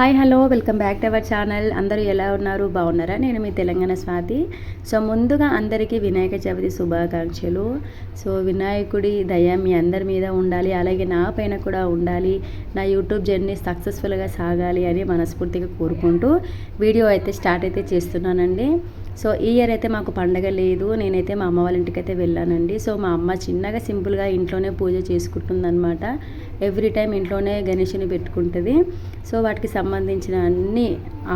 Hi hello welcome back to our channel. అందరూ ఎలా ఉన్నారు? బాగున్నారా? నేను మీ తెలంగాణ స్వాతి. సో ముందుగా అందరికీ వినాయక చవితి శుభాకాంక్షలు. సో వినాయకుడి దయ మీ అందరి మీద ఉండాలి. అలాగే నా పైన కూడా ఉండాలి. నా యూట్యూబ్ జర్నీ సక్సెస్ఫుల్గా సాగాలి అని మనస్ఫూర్తిగా కోరుకుంటూ వీడియో అయితే స్టార్ట్ అయితే చేస్తున్నానండి. సో ఈ ఇయర్ అయితే మాకు పండగ లేదు. నేనైతే మా అమ్మ వాళ్ళ ఇంటికి అయితే వెళ్ళానండి. సో మా అమ్మ చిన్నగా సింపుల్గా ఇంట్లోనే పూజ చేసుకుంటుందన్నమాట. ఎవ్రీ టైం ఇంట్లోనే గణేషుని పెట్టుకుంటుంది. సో వాటికి సంబంధించిన అన్ని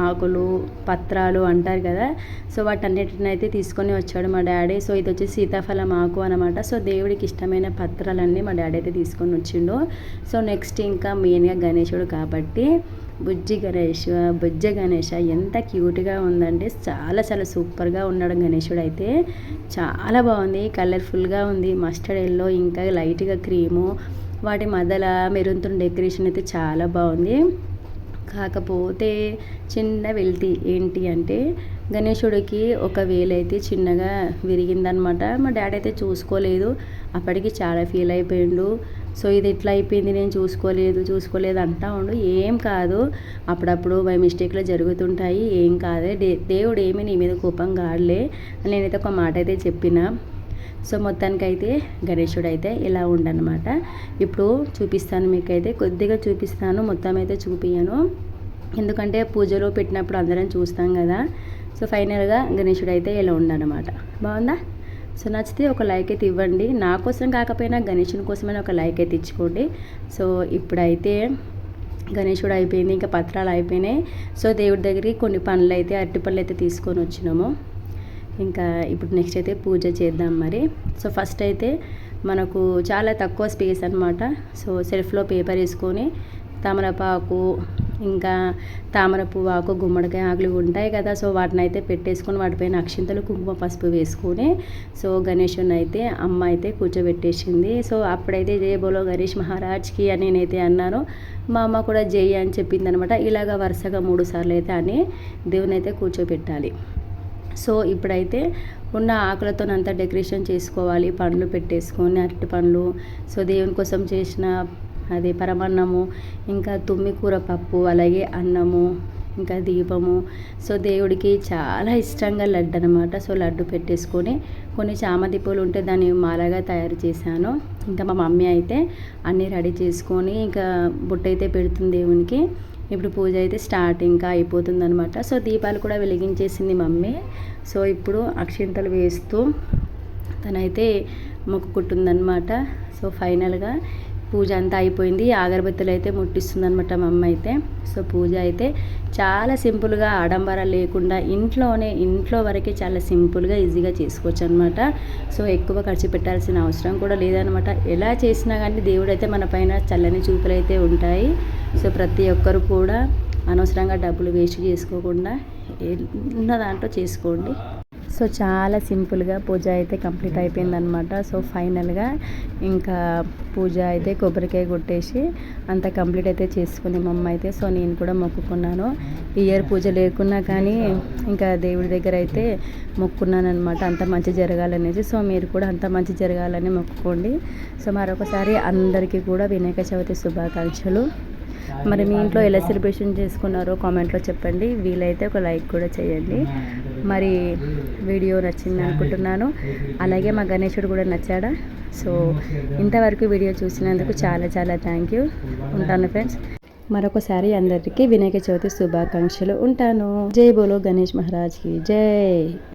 ఆకులు పత్రాలు అంటారు కదా సో వాటన్నిటిని అయితే తీసుకొని వచ్చాడు మా డాడీ. సో ఇది వచ్చి సీతాఫలం ఆకు అనమాట సో దేవుడికి ఇష్టమైన పత్రాలన్నీ మా డాడీ అయితే తీసుకొని వచ్చిండు. సో నెక్స్ట్ ఇంకా మెయిన్గా గణేశుడు కాబట్టి బుజ్జి గణేష్ బుజ్జ గణేష ఎంత క్యూట్గా ఉందంటే చాలా చాలా సూపర్గా ఉన్నాడు గణేషుడు అయితే. చాలా బాగుంది కలర్ఫుల్గా ఉంది. మస్టర్డ్ ఎల్లో ఇంకా లైట్గా క్రీము. వాటి మధ్యలో మెరుంతున్న డెకరేషన్ అయితే చాలా బాగుంది. కాకపోతే చిన్న వెళ్తి ఏంటి అంటే గణేశుడికి ఒక వేలైతే చిన్నగా విరిగిందనమాట. మా డాడీ అయితే చూసుకోలేదు. అప్పటికి చాలా ఫీల్ అయిపోయిండు. సో ఇది ఎట్లా అయిపోయింది నేను చూసుకోలేదు చూసుకోలేదు అంటా ఉండు. ఏం కాదు. అప్పుడప్పుడు బై మిస్టేక్లో జరుగుతుంటాయి. ఏం కాదే. దేవుడు ఏమి నీ మీద కోపం కాడలే నేనైతే ఒక మాట అయితే చెప్పిన. సో మొత్తానికైతే గణేశుడు అయితే ఇలా ఉండనమాట. ఇప్పుడు చూపిస్తాను మీకైతే కొద్దిగా చూపిస్తాను మొత్తం అయితే చూపించను ఎందుకంటే పూజలో పెట్టినప్పుడు అందరం చూస్తాం కదా. సో ఫైనల్గా గణేశుడు అయితే ఇలా ఉండనమాట. బాగుందా? సో నచ్చితే ఒక లైక్ అయితే ఇవ్వండి. నా కోసం కాకపోయినా గణేశుని కోసమైనా ఒక లైక్ అయితే ఇచ్చుకోండి. సో ఇప్పుడైతే గణేశుడు అయిపోయింది ఇంకా పత్రాలు అయిపోయినాయి. సో దేవుడి దగ్గరికి కొన్ని పనులు అయితే అరటి పనులు అయితే తీసుకొని వచ్చినాము. ఇంకా ఇప్పుడు నెక్స్ట్ అయితే పూజ చేద్దాం మరి. సో ఫస్ట్ అయితే మనకు చాలా తక్కువ స్పేస్ అనమాట సో సెల్ఫ్లో పేపర్ వేసుకొని తమలపాకు ఇంకా తామర పువ్వు ఆకు గుమ్మడికాయ ఆకులు ఉంటాయి కదా. సో వాటిని అయితే పెట్టేసుకొని వాటిపైన అక్షింతలు కుంకుమ పసుపు వేసుకొని సో గణేషుని అయితే అమ్మ అయితే కూర్చోబెట్టేసింది. సో అప్పుడైతే జయ బోలో గణేష్ మహారాజ్కి అని నేనైతే అన్నాను. మా అమ్మ కూడా జయ అని చెప్పింది అనమాట ఇలాగ వరుసగా మూడు సార్లు అయితే అని దేవుని అయితే కూర్చోబెట్టాలి. సో ఇప్పుడైతే ఉన్న ఆకులతోనంతా డెకరేషన్ చేసుకోవాలి పండ్లు పెట్టేసుకొని అరటి పండ్లు. సో దేవుని కోసం చేసిన అది పరమన్నము ఇంకా తుమ్మికూర పప్పు అలాగే అన్నము ఇంకా దీపము. సో దేవుడికి చాలా ఇష్టంగా లడ్డు అనమాట సో లడ్డు పెట్టేసుకొని కొన్ని చామంతి పూలు ఉంటే దాన్ని మాలగా తయారు చేశాను. ఇంకా మా మమ్మీ అయితే అన్నీ రెడీ చేసుకొని ఇంకా బుట్ట అయితే పెడుతుంది దేవునికి. ఇప్పుడు పూజ అయితే స్టార్ట్ ఇంకా అయిపోతుందనమాట సో దీపాలు కూడా వెలిగించేసింది మమ్మీ. సో ఇప్పుడు అక్షింతలు వేస్తూ తనైతే మొక్కుకుంటుందన్నమాట. సో ఫైనల్గా పూజ అంతా అయిపోయింది. అగరబత్తులు అయితే ముట్టిస్తుంది అనమాట మా అమ్మ అయితే. సో పూజ అయితే చాలా సింపుల్గా ఆడంబరాలు లేకుండా ఇంట్లోనే ఇంట్లో వరకే చాలా సింపుల్గా ఈజీగా చేసుకోవచ్చు అనమాట సో ఎక్కువ ఖర్చు పెట్టాల్సిన అవసరం కూడా లేదనమాట ఎలా చేసినా కానీ దేవుడైతే మన పైన చల్లని చూపులు అయితే ఉంటాయి. సో ప్రతి ఒక్కరు కూడా అనవసరంగా డబ్బులు వేస్ట్ చేసుకోకుండా ఉన్న దాంట్లో చేసుకోండి. సో చాలా సింపుల్గా పూజ అయితే కంప్లీట్ అయిపోయిందనమాట సో ఫైనల్గా ఇంకా పూజ అయితే కొబ్బరికాయ కొట్టేసి అంత కంప్లీట్ అయితే చేసుకుంది మా అమ్మ అయితే. సో నేను కూడా మొక్కుకున్నాను. ఇయర్ పూజ లేకున్నా కానీ ఇంకా దేవుడి దగ్గర అయితే మొక్కున్నాను అనమాట అంత మంచి జరగాలనేసి సో మీరు కూడా అంత మంచి జరగాలని మొక్కుకోండి. సో మరొకసారి అందరికీ కూడా వినాయక చవితి శుభాకాంక్షలు. మరి మీ ఇంట్లో ఎలా సెలబ్రేషన్ చేసుకున్నారో కామెంట్లో చెప్పండి. వీలైతే ఒక లైక్ కూడా చేయండి. మరి వీడియో నచ్చింది అనుకుంటున్నాను. అలాగే మా గణేశుడు కూడా నచ్చాడా? సో ఇంతవరకు వీడియో చూసినందుకు చాలా చాలా థ్యాంక్ యూ. ఉంటాను ఫ్రెండ్స్. మరొకసారి అందరికీ వినాయక చవితి శుభాకాంక్షలు ఉంటాను. జై బోలో గణేష్ మహారాజ్కి జై.